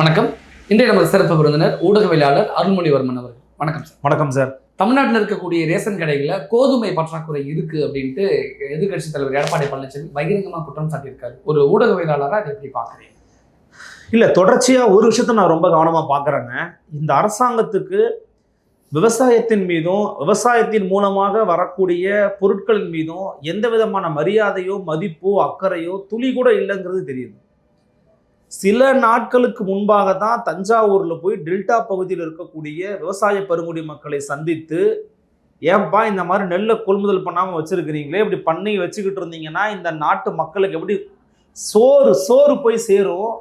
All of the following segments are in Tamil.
வணக்கம். இன்றைய நமது சிறப்பு விருந்தினர் ஊடகவியலாளர் அருள்மொழிவர்மன் அவர்கள். வணக்கம் சார் வணக்கம் சார் தமிழ்நாட்டில் இருக்கக்கூடிய ரேஷன் கடைகளில் கோதுமை பற்றாக்குறை இருக்கு அப்படின்ட்டு எதிர்க்கட்சி தலைவர் எடப்பாடி பழனிசாமி பகிரங்கமாக குற்றம் சாட்டியிருக்காரு. ஒரு ஊடகவியலாளராக அதை எப்படி பார்க்குறீங்க? இல்லை தொடர்ச்சியாக ஒரு விஷயத்தை நான் ரொம்ப கவனமாக பார்க்குறேங்க. இந்த அரசாங்கத்துக்கு விவசாயத்தின் மீதும் விவசாயத்தின் மூலமாக வரக்கூடிய பொருட்களின் மீதும் எந்த விதமான மரியாதையோ மதிப்போ அக்கறையோ துளி கூட இல்லைங்கிறது தெரியுது. சில நாட்களுக்கு முன்பாக தான் தஞ்சாவூரில் போய் டெல்டா பகுதியில் இருக்கக்கூடிய விவசாய பருங்குடி மக்களை சந்தித்து ஏன்பா இந்த மாதிரி நெல்லை கொள்முதல் பண்ணாமல் வச்சுருக்கிறீங்களே இப்படி பண்ணி வச்சுக்கிட்டு இருந்தீங்கன்னா இந்த நாட்டு மக்களுக்கு எப்படி சோறு சோறு போய் சேரும்?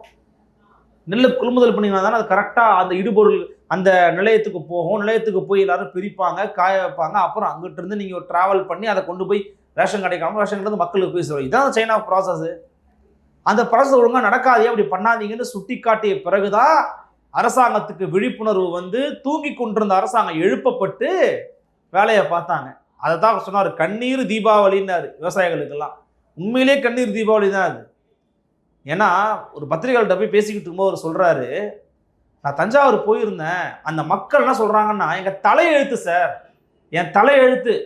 நெல்லை கொள்முதல் பண்ணிங்கன்னா தானே அது கரெக்டாக அந்த இடுபொருள் அந்த நிலையத்துக்கு போகும். நிலையத்துக்கு போய் எல்லாரும் பிரிப்பாங்க காய வைப்பாங்க. அப்புறம் அங்கிட்டிருந்து இருந்து நீங்கள் ட்ராவல் பண்ணி அதை கொண்டு போய் ரேஷன் கிடைக்காம ரேஷன் கடை மக்களுக்கு போய் சேரும் இதான் சைனா ப்ராசஸ்ஸு அந்த ப்ராசஸ் ஒழுங்காக நடக்காதே அப்படி பண்ணாதீங்கன்னு சுட்டி காட்டிய பிறகுதான் அரசாங்கத்துக்கு விழிப்புணர்வு வந்து தூங்கி கொண்டிருந்த அரசாங்கம் எழுப்பப்பட்டு வேலையை பார்த்தாங்க. அதை தான் சொன்னார் கண்ணீர் தீபாவளின்னாரு விவசாயிகளுக்கெல்லாம். உண்மையிலே கண்ணீர் தீபாவளி தான் அது. ஏன்னா ஒரு பத்திரிகைகள்கிட்ட போய் பேசிக்கிட்டு இருக்கும்போது அவர் சொல்கிறாரு நான் தஞ்சாவூர் போயிருந்தேன். அந்த மக்கள் என்ன சொல்கிறாங்கன்னா எங்கள் தலையெழுத்து சார். என் தலையெழுத்து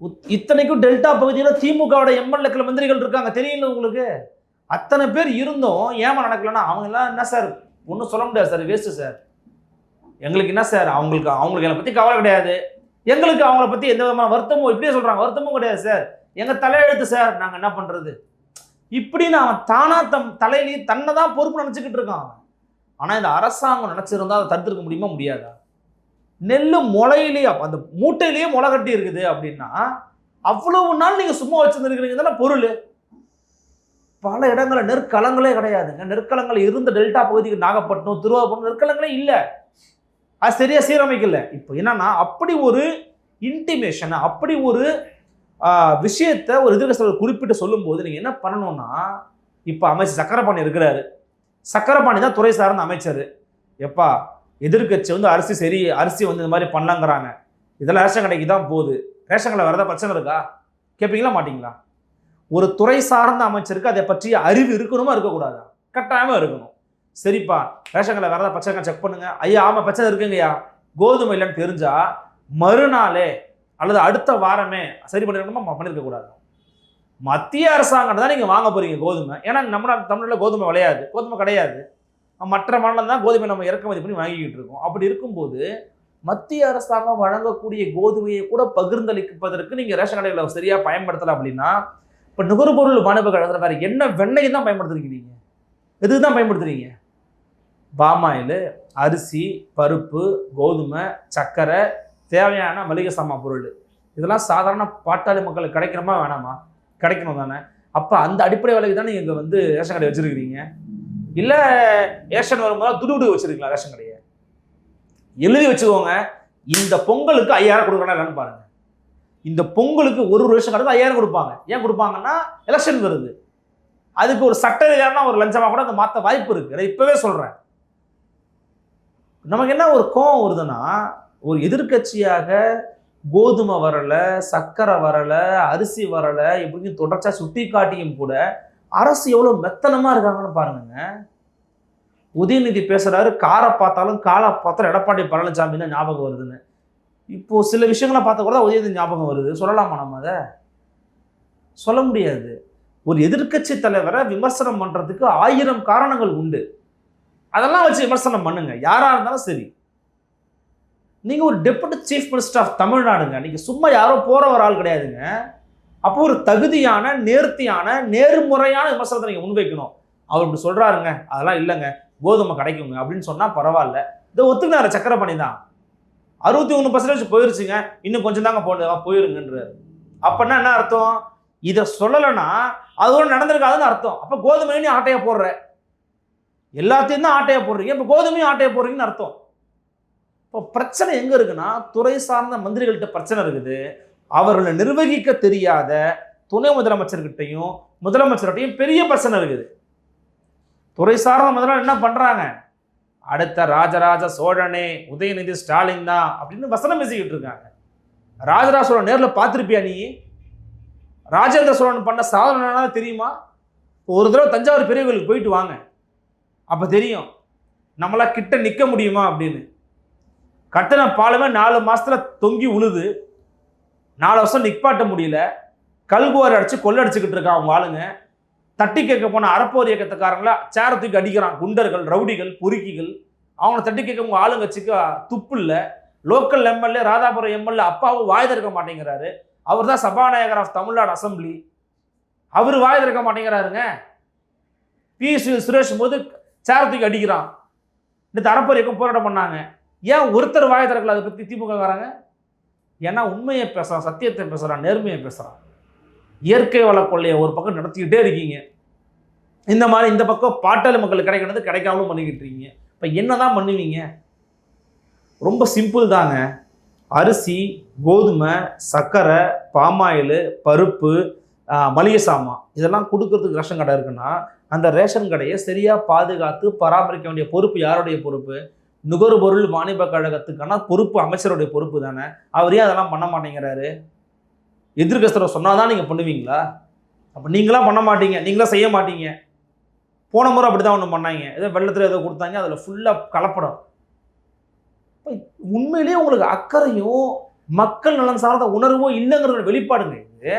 உத்- இத்தனைக்கும் டெல்டா பகுதியில் திமுகவோட எம்எல்ஏக்கள் மந்திரிகள் இருக்காங்க. தெரியல உங்களுக்கு? அத்தனை பேர் இருந்தும் ஏமா நடக்கலன்னா அவங்கெல்லாம் என்ன சார்? ஒன்றும் சொல்ல முடியாது சார் வேஸ்ட்டு சார். எங்களுக்கு என்ன சார்? அவங்களுக்கு அவங்களுக்கு என்னை பற்றி கவலை கிடையாது. எங்களுக்கு அவங்கள பற்றி எந்த விதமான வருத்தமும் இப்படியே சொல்கிறாங்க வருத்தமும் கிடையாது சார். எங்கள் தலையெழுத்து சார் நாங்கள் என்ன பண்ணுறது இப்படின்னு அவன் தானாக தம் தலையிலேயே தன்னை தான் பொறுப்பு நினச்சிக்கிட்டு இருக்கான் அவன். இந்த அரசாங்கம் நினச்சிருந்தா அதை தடுத்துருக்க முடியுமா முடியாதா? நெல் முளையிலேயே அந்த மூட்டையிலேயே முளை கட்டி இருக்குது அப்படின்னா அவ்வளவு நாள் நீங்கள் சும்மா வச்சுருந்துருக்கிறீங்க தானே பொருள். பல இடங்களில் நெற்களங்களே கிடையாதுங்க. நெற்களங்கள் இருந்த டெல்டா பகுதிக்கு நாகப்பட்டினம் திருவாரூர் நெற்களங்களே இல்லை. அது சரியாக சீரமைக்கல. இப்போ என்னன்னா அப்படி ஒரு இன்டிமேஷன் அப்படி ஒரு விஷயத்த விஷயத்தை ஒரு எதிர்கட்சி குறிப்பிட்டு சொல்லும்போது நீங்கள் என்ன பண்ணணும்னா இப்போ அமைச்சர் சக்கரபாணி இருக்கிறாரு. சக்கரபாணி தான் துறை சார்ந்த அமைச்சர். எப்பா எதிர்க்கட்சி வந்து அரிசி சரி அரிசி வந்து இந்த மாதிரி பண்ணலாங்கிறாங்க. இதெல்லாம் ரேஷன் கடைக்கு தான் போகுது. ரேஷன் கடை வரதா பிரச்சனை இருக்கா? கேட்பீங்களா மாட்டிங்களா? ஒரு துறை சார்ந்த அமைச்சருக்கு அதை பற்றிய அறிவு இருக்கணுமா இருக்கக்கூடாதா? கட்டாயமாக இருக்கணும். சரிப்பா ரேஷன் கடை வரதா பிரச்சனை செக் பண்ணுங்க. ஐயா ஆமாம் பச்சை இருக்குங்கய்யா. கோதுமை இல்லைன்னு தெரிஞ்சா மறுநாளே அல்லது அடுத்த வாரமே சரி பண்ணிருக்கணுமா? பண்ணியிருக்க கூடாது. மத்திய அரசாங்கம் தான் நீங்கள் வாங்க போறீங்க கோதுமை. ஏன்னா நம்ம தமிழில் தமிழ்நாட்டில் கோதுமை விளையாது. கோதுமை கிடையாது. மற்ற மாநிலம் தான் கோதுமை நம்ம இறக்குமதி பண்ணி வாங்கிக்கிட்டு இருக்கோம். அப்படி இருக்கும்போது மத்திய அரசாங்கம் வழங்கக்கூடிய கோதுமையை கூட பகிர்ந்தளிப்பதற்கு நீங்கள் ரேஷன் கடைகளை சரியாக பயன்படுத்தலை அப்படின்னா இப்போ நுகர்பொருள் வாணிப கழகத்தில் வேற என்ன வெண்ணெய் தான் பயன்படுத்துறீங்க எதுக்கு தான் பயன்படுத்துறீங்க? பாமாயில் அரிசி பருப்பு கோதுமை சர்க்கரை தேவையான மளிகை சாமான் பொருள். இதெல்லாம் சாதாரண பாட்டாளி மக்களுக்கு கிடைக்கணுமா வேணாமா? கிடைக்கணும் தானே. அப்போ அந்த அடிப்படை விலைக்கு தானே இங்கே வந்து ரேஷன் கடை வச்சுருக்கிறீங்க. இல்லை ரேஷன் வரும்போது துடுவிடு வச்சிருக்கீங்களா ரேஷன் கடையை. எழுதி வச்சுக்கோங்க. இந்த பொங்கலுக்கு ஐயாயிரம் கொடுக்கணும் இல்லைன்னு பாருங்க. இந்த பொங்கலுக்கு ஒரு ஒரு ரேஷன் கடைக்கு ஐயாயிரம் கொடுப்பாங்க. ஏன் கொடுப்பாங்கன்னா எலெக்ஷன் வருது. அதுக்கு ஒரு சட்ட ரீதியான ஒரு லஞ்சமாக கூட அதை மாற்ற வாய்ப்பு இருக்குது அதை இப்போவே சொல்கிறேன் நமக்கு என்ன ஒரு கோவம் வருதுன்னா ஒரு எதிர்க்கட்சியாக கோதுமை வரலை சர்க்கரை வரல அரிசி வரலை இப்படின்னு தொடர்ச்சியாக சுட்டி காட்டியும் கூட அரசு எவ்வளோ மெத்தனமாக இருக்காங்கன்னு பாருங்க உதயநிதி பேசுகிறாரு காரை பார்த்தாலும் காலை பார்த்தாலும் எடப்பாடி பழனிசாமி தான் ஞாபகம் வருதுன்னு. இப்போது சில விஷயங்களை பார்த்த கூட தான் உதயநிதி ஞாபகம் வருது. சொல்லலாமா நம்ம அதை? சொல்ல முடியாது. ஒரு எதிர்க்கட்சி தலைவரை விமர்சனம் பண்ணுறதுக்கு ஆயிரம் காரணங்கள் உண்டு. அதெல்லாம் வச்சு விமர்சனம் பண்ணுங்க. யாராக இருந்தாலும் சரி. நீங்கள் ஒரு டெபுட்டி சீஃப் மினிஸ்டர் ஆஃப் தமிழ்நாடுங்க. நீங்கள் சும்மா யாரோ போகிற ஒரு ஆள் கிடையாதுங்க. அப்போ ஒரு தகுதியான நேர்த்தியான நேர்முறையான விமர்சனத்தை நீங்கள் முன்வைக்கணும். அவர் இப்படி சொல்கிறாருங்க அதெல்லாம் இல்லைங்க. கோதுமை கிடைக்குங்க. அப்படின்னு சொன்னால் பரவாயில்ல. இதை ஒத்துக்கினாரு பண்ணி தான். அறுபத்தி ஒன்று பர்சன்டேஜ் போயிருச்சுங்க. இன்னும் கொஞ்சம் தாங்க போடு போயிருங்கன்றார். அப்போன்னா என்ன அர்த்தம்? இதை சொல்லலைன்னா அது ஒன்று நடந்திருக்காதுன்னு அர்த்தம். அப்போ கோதுமையும் ஆட்டையை போடுற. எல்லாத்தையும் தான் ஆட்டையை போடுறீங்க. இப்போ கோதுமையும் ஆட்டையை போடுறீங்கன்னு அர்த்தம். இப்போ பிரச்சனை எங்கே இருக்குன்னா துறை சார்ந்த மந்திரிகள்கிட்ட பிரச்சனை இருக்குது. அவர்களை நிர்வகிக்க தெரியாத துணை முதலமைச்சர்கிட்டையும் முதலமைச்சர்கிட்டையும் பெரிய பிரச்சனை இருக்குது. துறை சார்ந்த முதல்வர் என்ன பண்ணுறாங்க அடுத்த ராஜராஜ சோழனே உதயநிதி ஸ்டாலின் தான் அப்படின்னு வசனம் பேசிக்கிட்டு இருக்காங்க. ராஜராஜ சோழன் நேரில் பார்த்துருப்பியா நீ? ராஜேந்திர சோழன் பண்ண சாதனை தெரியுமா? ஒரு தடவை தஞ்சாவூர் பெரிய கோயிலுக்கு போயிட்டு வாங்க. அப்போ தெரியும் நம்மளா கிட்ட நிற்க முடியுமா அப்படின்னு. கட்டின பாலமே நாலு மாதத்தில் தொங்கி உழுது. நாலு வருஷம் நிற்பாட்ட முடியல. கல்குவாரி அடித்து கொள்ளடிச்சுக்கிட்டு இருக்கான் அவங்க ஆளுங்க. தட்டி கேட்க போன அறப்போர் இயக்கத்துக்காரங்கள சேர தூக்கி அடிக்கிறான். குண்டர்கள் ரவுடிகள் பொறுக்கிகள். அவனை தட்டி கேட்க உங்கள் ஆளுங்கட்சிக்கு துப்பு இல்லை. லோக்கல் எம்எல்ஏ ராதாபுரம் எம்எல்ஏ அப்பாவும் வாய் திறக்க மாட்டேங்கிறாரு. அவர் தான் சபாநாயகர் ஆஃப் தமிழ்நாடு அசம்பிளி அவர் வாய் திறக்க மாட்டேங்கிறாருங்க. பி சுரேஷ் போது சேர தூக்கி அடிக்கிறான். இந்த அறப்போர் இயக்கம் போராட்டம் பண்ணாங்க. ஏன் ஒருத்தர் வாய் திறக்கல? அதை பற்றி திமுக காரங்க ஏன்னா உண்மையை பேசுகிறான் சத்தியத்தை பேசுகிறான் நேர்மையை பேசுகிறான் இயற்கை வள கொள்ளையை ஒரு பக்கம் நடத்திக்கிட்டே இருக்கீங்க. இந்த மாதிரி இந்த பக்கம் பாட்டாளி மக்களுக்கு கிடைக்கிறது கிடைக்காமலும் பண்ணிக்கிட்டு இருக்கீங்க இப்போ என்ன தான் பண்ணுவீங்க? ரொம்ப சிம்பிள் தாங்க. அரிசி கோதுமை சர்க்கரை பாமாயில் பருப்பு மளிகை சாமான் இதெல்லாம் கொடுக்கறதுக்கு ரேஷன் கடை இருக்குன்னா அந்த ரேஷன் கடையை சரியாக பாதுகாத்து பராமரிக்க வேண்டிய பொறுப்பு யாருடைய பொறுப்பு? நுகர்பொருள் வாணிப கழகத்துக்கான பொறுப்பு அமைச்சருடைய பொறுப்பு தானே. அவர் ஏன் அதெல்லாம் பண்ண மாட்டேங்கிறாரு. எதிர்கஸ்தரை சொன்னாதான் நீங்கள் பண்ணுவீங்களா? அப்போ நீங்களாம் பண்ண மாட்டீங்க. நீங்களாம் செய்ய மாட்டீங்க. போன முறை அப்படி தான் ஒன்று பண்ணாங்க. ஏதோ வெள்ளத்தில் ஏதோ கொடுத்தாங்க அதில் ஃபுல்லாக கலப்படம். இப்போ உண்மையிலேயே உங்களுக்கு அக்கறையும் மக்கள் நலன் சார்ந்த உணர்வும் இல்லைங்கிற வெளிப்பாடுங்க இது.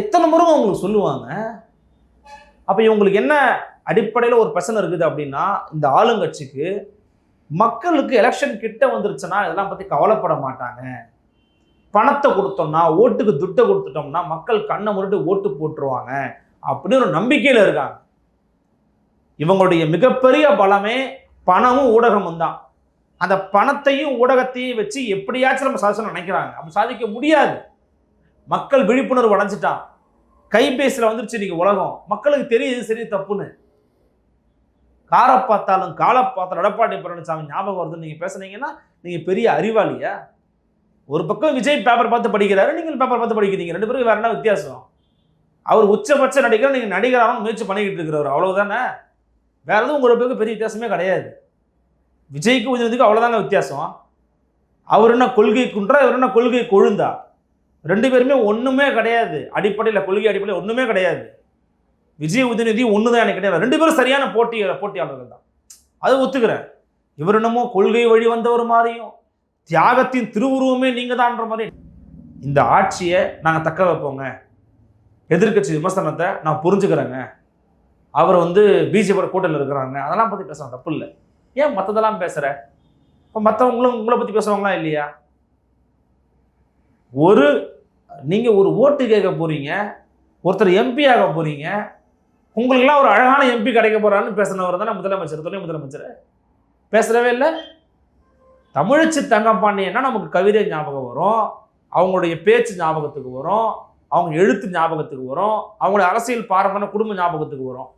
எத்தனை முறை உங்களுக்கு சொல்லுவாங்க? அப்போ இவங்களுக்கு என்ன அடிப்படையில் ஒரு பிரச்சனை இருக்குது அப்படின்னா இந்த ஆளுங்கட்சிக்கு மக்களுக்கு எலெக்ஷன் கிட்ட வந்துருச்சுன்னா இதெல்லாம் பற்றி கவலைப்பட மாட்டாங்க. பணத்தை கொடுத்தோம்னா ஓட்டுக்கு துட்டை கொடுத்துட்டோம்னா மக்கள் கண்ணை முருட்டு ஓட்டு போட்டுருவாங்க. அப்படின்னு ஒரு நம்பிக்கையில் இருக்காங்க. இவங்களுடைய மிகப்பெரிய பலமே பணமும் ஊடகமும் தான் அந்த பணத்தையும் ஊடகத்தையும் வச்சு எப்படியாச்சும் நம்ம சாதிச்சு நினைக்கிறாங்க. அப்படி சாதிக்க முடியாது. மக்கள் விழிப்புணர்வு அடைஞ்சிட்டான். கைபேசியில் வந்துருச்சு இன்னைக்கு உலகம். மக்களுக்கு தெரியுது சரி தப்புன்னு. காரை பார்த்தாலும் காலை பார்த்தாலும் எடப்பாடி பழனிசாமி ஞாபகம் வருதுன்னு நீங்கள் பேசுனீங்கன்னா நீங்கள் பெரிய அறிவாளியா? ஒரு பக்கம் விஜய் பேப்பர் பார்த்து படிக்கிறாரு நீங்கள் பேப்பர் பார்த்து படிக்கிறீங்க. ரெண்டு பேருக்கு வேற என்ன வித்தியாசம்? அவர் உச்சபட்ச நடிகர் நீங்கள் நடிகரான முயற்சி பண்ணிக்கிட்டு இருக்கிறவர். அவ்வளவுதானே? வேற எதுவும் உங்க பேருக்கு பெரிய வித்தியாசமே கிடையாது. விஜய்க்கு உதயத்துக்கு அவ்வளோதாங்க வித்தியாசம். அவர் என்ன கொள்கை குன்றா இவர் என்ன கொள்கை கொழுந்தா? ரெண்டு பேருமே ஒன்றுமே கிடையாது. அடிப்படையில் கொள்கை அடிப்படையில் ஒன்றுமே கிடையாது. விஜய் உதயநிதி ஒன்று தான் எனக்கு கிடையாது. ரெண்டு பேரும் சரியான போட்டி போட்டியாளர்கள் தான். அது ஒத்துக்கிறேன். இவர் என்னமோ கொள்கை வழி வந்தவர் மாதிரியும் தியாகத்தின் திருவுருவமே நீங்கள் தான்ற மாதிரி. இந்த ஆட்சியை நாங்கள் தக்க வைப்போங்க. எதிர்க்கட்சி விமர்சனத்தை நான் புரிஞ்சுக்கிறேங்க. அவர் வந்து பிஜேபியோட கூட்டத்தில் இருக்கிறாங்க. அதெல்லாம் பற்றி பேசுகிறேன் தப்பு இல்லை. ஏன் மற்றதெல்லாம் பேசுகிற இப்போ மற்றவங்களும் உங்களை பற்றி பேசுவாங்களா இல்லையா? ஒரு நீங்கள் ஒரு ஓட்டு கேட்க போகிறீங்க ஒருத்தர் எம்பி ஆக போகிறீங்க உங்களுக்கெல்லாம் ஒரு அழகான எம்பி கிடைக்க போகிறான்னு பேசினவர் தானே முதலமைச்சர்? துணை முதலமைச்சர். பேசுகிறவே இல்லை. தமிழச்சி தங்கப்பாண்டியன்னா நமக்கு கவிதை ஞாபகம் வரும்? அவங்களுடைய பேச்சு ஞாபகத்துக்கு வரும். அவங்க எழுத்து ஞாபகத்துக்கு வரும். அவங்களுடைய அரசியல் பாரம்பரிய குடும்ப ஞாபகத்துக்கு வரும்.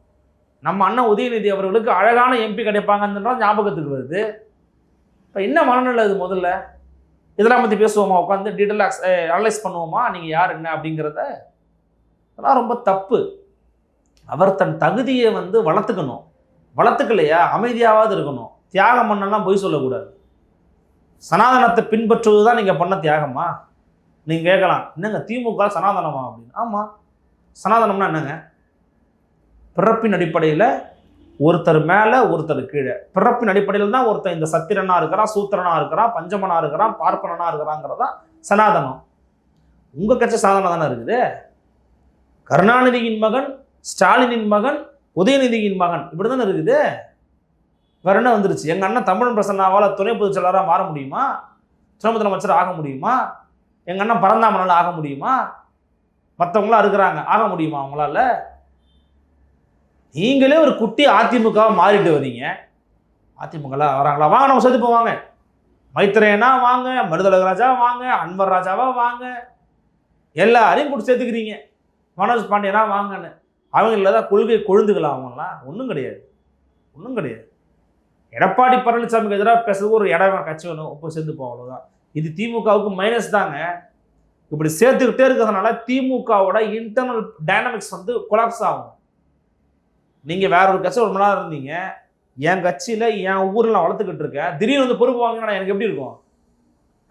நம்ம அண்ணன் உதயநிதி அவர்களுக்கு அழகான எம்பி கிடைப்பாங்கன்ற ஞாபகத்துக்கு வருது. இப்போ என்ன மனநிலை இது முதல்ல? இதெல்லாம் பற்றி பேசுவோமா? உட்காந்து டீட்டெயிலாக அனலைஸ் பண்ணுவோமா? நீங்கள் யார் என்ன அப்படிங்கிறத? அதெல்லாம் ரொம்ப தப்பு. அவர் தன் தகுதியை வந்து வளர்த்துக்கணும். வளர்த்துக்கலையா? அமைதியாவது இருக்கணும். தியாகம் பண்ணலாம் பொய் சொல்லக்கூடாது. சனாதனத்தை பின்பற்றுவது தான் நீங்கள் பண்ண தியாகமா? நீங்கள் கேட்கலாம் என்னங்க திமுக சனாதனமா? அப்படின்னு. ஆமாம் சனாதனம்னா என்னங்க? பிறப்பின் அடிப்படையில் ஒருத்தர் மேலே ஒருத்தர் கீழே. பிறப்பின் அடிப்படையில் தான் ஒருத்தர் இந்த சத்திரனா இருக்கிறான் சூத்திரனாக இருக்கிறான் பஞ்சமனா இருக்கிறான் பார்ப்பனனா இருக்கிறாங்கிறதா சனாதனம். உங்கள் கட்சி சாதனம் தானே இருக்குது? கருணாநிதியின் மகன் ஸ்டாலினின் மகன் உதயநிதியின் மகன் இப்படி தானே இருக்குது? வேற என்ன வந்துருச்சு? எங்கள் அண்ணன் தமிழ் பிரசன்னாவால் துணை பொதுச்செயலராக மாற முடியுமா? துணை முதலமைச்சர் ஆக முடியுமா? எங்கள் அண்ணன் பரந்தாமனால் ஆக முடியுமா? மற்றவங்களாம் இருக்கிறாங்க ஆக முடியுமா அவங்களால? நீங்களே ஒரு குட்டி அதிமுகவாக மாறிட்டு வரீங்க அதிமுகலாம் வராங்களா? வாங்க நம்ம சேர்த்து போவாங்க. மைத்ரேயனா வாங்க மருதலக ராஜா வாங்க அன்வர் ராஜாவா வாங்க. எல்லாரையும் கூட சேர்த்துக்கிறீங்க. மனோஜ் பாண்டியனா வாங்கன்னு. அவங்கள தான் கொள்கை கொழுந்துக்கலாம் அவங்களாம் ஒன்றும் கிடையாது. ஒன்றும் கிடையாது. எடப்பாடி பழனிசாமிக்கு எதிராக பேசுறதுக்கு ஒரு இடம் கட்சி வேணும் இப்போ சேர்ந்து போவோம் அவ்வளோதான் இது திமுகவுக்கு மைனஸ் தாங்க. இப்படி சேர்த்துக்கிட்டே இருக்கிறதுனால திமுகவோட இன்டர்னல் டைனமிக்ஸ் வந்து கொலாப்ஸ் ஆகும். நீங்கள் வேற ஒரு கட்சி ரொம்ப நேரம் இருந்தீங்க. என் கட்சியில் என் ஊரில் நான் வளர்த்துக்கிட்டு இருக்கேன். திடீர்னு வந்து பொறுப்பு வாங்கினா எனக்கு எப்படி இருக்கும்?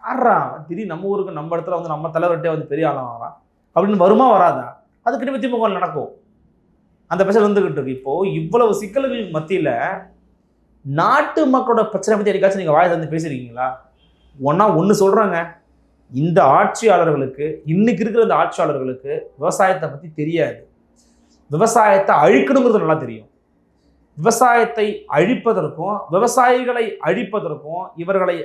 ஆறா திடீர்னு நம்ம ஊருக்கு நம்ம இடத்துல வந்து நம்ம தலைவர்கிட்டே வந்து பெரிய ஆளாக வரான் அப்படின்னு வருமா வராதா? அது கிட்ட திமுக நடக்கும். அந்த பிரச்சனை வந்துக்கிட்டு இருக்கு. இப்போது இவ்வளவு சிக்கல்களுக்கு மத்தியில் நாட்டு மக்களோட பிரச்சனை பற்றி என்னைக்காச்சும் நீங்கள் வாயை தந்து பேசியிருக்கீங்களா ஒன்றா ஒன்று சொல்கிறாங்க இந்த ஆட்சியாளர்களுக்கு இன்னைக்கு இருக்கிற இந்த ஆட்சியாளர்களுக்கு விவசாயத்தை பற்றி தெரியாது. விவசாயத்தை அழிக்கணுங்கிறது நல்லா தெரியும். விவசாயத்தை அழிப்பதற்கும் விவசாயிகளை அழிப்பதற்கும் இவர்களை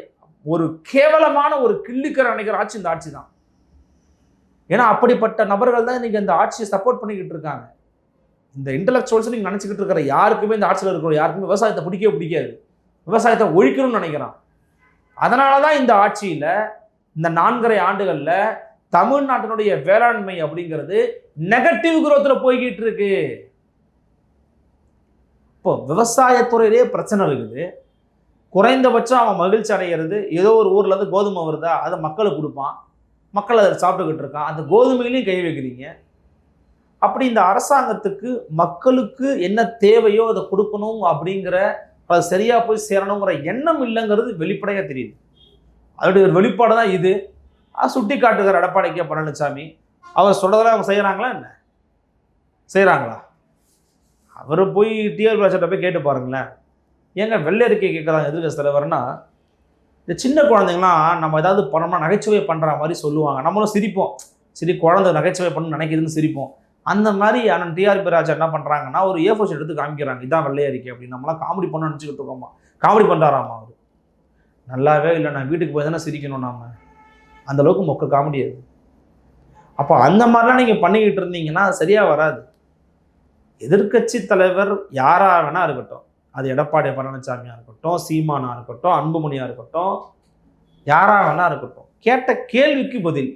ஒரு கேவலமான ஒரு கிள்ளிக்கரை நினைக்கிற ஆட்சி இந்த ஆட்சி தான். ஏன்னா அப்படிப்பட்ட நபர்கள் தான் இன்னைக்கு இந்த ஆட்சியை சப்போர்ட் பண்ணிக்கிட்டு இருக்காங்க. இந்த இன்டலெக்சுவல்ஸ் நீங்கள் நினச்சிக்கிட்டு இருக்கிற யாருக்குமே இந்த ஆட்சியில் இருக்கிற யாருக்குமே விவசாயத்தை பிடிக்கவே பிடிக்காது. விவசாயத்தை ஒழிக்கணும்னு நினைக்கிறான். அதனால தான் இந்த ஆட்சியில் இந்த நான்கரை ஆண்டுகளில் தமிழ்நாட்டினுடைய வேளாண்மை அப்படிங்கிறது நெகட்டிவ் குரோத்தில் போய்கிட்டு இருக்கு. இப்போ விவசாயத்துறையிலே பிரச்சனை இருக்குது. குறைந்தபட்சம் அவன் மகிழ்ச்சி அடைகிறது ஏதோ ஒரு ஊரில் இருந்து கோதுமை வருதா? அதை மக்களுக்கு கொடுப்பான். மக்கள் அதை சாப்பிட்டுக்கிட்டு இருக்கான். அந்த கோதுமையிலையும் கை வைக்கிறீங்க. அப்படி இந்த அரசாங்கத்துக்கு மக்களுக்கு என்ன தேவையோ அதை கொடுக்கணும் அப்படிங்கிற அது சரியாக போய் சேரணுங்கிற எண்ணம் இல்லைங்கிறது வெளிப்படையாக தெரியுது. அதோடைய ஒரு வெளிப்பாடு தான் இது. அது சுட்டி காட்டுகிற எடப்பாடி கே பழனிசாமி. அவர் சொல்கிறதெல்லாம் அவங்க செய்கிறாங்களா என்ன? செய்கிறாங்களா அவர் போய் டிஆர் ராஜாட்ட போய் கேட்டு பாருங்களேன். ஏங்க வெள்ளை அறிக்கை கேட்குறாங்க எதிர்கட்சி தலைவர்னா இந்த சின்ன குழந்தைங்களாம் நம்ம ஏதாவது பண்ணோம்னா நகைச்சுவை பண்ணுற மாதிரி சொல்லுவாங்க. நம்மளும் சிரிப்போம். சரி குழந்தை நகைச்சுவை பண்ணு நினைக்குதுன்னு சிரிப்போம். அந்த மாதிரி அண்ணன் டிஆர்பி ராஜா என்ன பண்ணுறாங்கன்னா ஒரு ஏ ஃபோர் எடுத்து காமிக்கிறாங்க. இதான் வெள்ளை அறிக்கை அப்படின்னு. நம்மளாம் காமெடி பண்ண நினச்சிக்கிட்டு இருக்கோமா? காமெடி பண்ணுறாராமா அவர்? நல்லாவே இல்லை நான் வீட்டுக்கு போய் தானே சிரிக்கணும் நாம. அந்தளவுக்கு மொக்க காமெடி அது. அப்போ அந்த மாதிரிலாம் நீங்கள் பண்ணிக்கிட்டு இருந்தீங்கன்னா அது சரியாக வராது. எதிர்க்கட்சி தலைவர் யாராக வேணா இருக்கட்டும். அது எடப்பாடி பழனிசாமியாக இருக்கட்டும் சீமானா இருக்கட்டும் அன்புமணியாக இருக்கட்டும் யாராக வேணா இருக்கட்டும். கேட்ட கேள்விக்கு பதில்.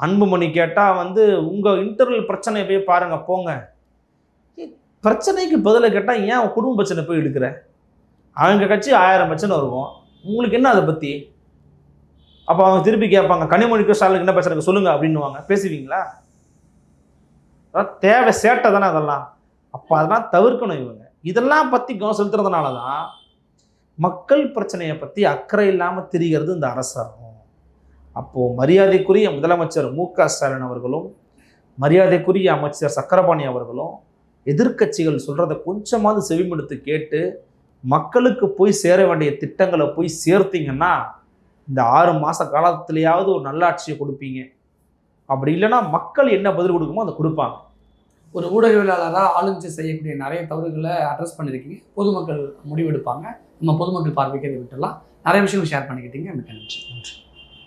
அன்புமணி கேட்டால் வந்து உங்கள் இன்டர்னல் பிரச்சனையை போய் பாருங்க போங்க. பிரச்சனைக்கு பதிலை கேட்டால் ஏன் குடும்ப பிரச்சனை போய் எடுக்கிற அவங்க கட்சி ஆயிரம் பிரச்சனை இருக்கும் உங்களுக்கு என்ன அதை பற்றி அப்போ அவங்க திருப்பி கேட்பாங்க கனிமொழிக்கு ஸ்டாலினுக்கு என்ன பிரச்சனை சொல்லுங்க அப்படின்னுவாங்க. பேசுவீங்களா? அதான் தேவை சேட்டை தானே அதெல்லாம். அப்போ அதெல்லாம் தவிர்க்கணும் இவங்க. இதெல்லாம் பற்றி கவனம் செலுத்துறதுனால தான் மக்கள் பிரச்சனையை பற்றி அக்கறை இல்லாமல் திரிகிறது இந்த அரசாங்கம். அப்போது மரியாதைக்குரிய முதலமைச்சர் மு க ஸ்டாலின் அவர்களும் மரியாதைக்குரிய அமைச்சர் சக்கரபாணி அவர்களும் எதிர்க்கட்சிகள் சொல்கிறத கொஞ்சமாவது செவிமெடுத்து கேட்டு மக்களுக்கு போய் சேர வேண்டிய திட்டங்களை போய் சேர்த்திங்கன்னா இந்த ஆறு மாத காலத்திலேயாவது ஒரு நல்லாட்சியை கொடுப்பீங்க. அப்படி இல்லைன்னா மக்கள் என்ன பதில் கொடுக்குமோ அதை கொடுப்பாங்க. ஒரு ஊடகவியலாளராக ஆளுங்கட்சி செய்யக்கூடிய நிறைய தவறுகளை அட்ரஸ் பண்ணியிருக்கீங்க. பொதுமக்கள் முடிவெடுப்பாங்க. நம்ம பொதுமக்கள் பார்வைக்கு அதை விட்டுலாம் நிறைய விஷயங்கள் ஷேர் பண்ணிக்கிட்டீங்க. மிக்க நன்றி. நன்றி.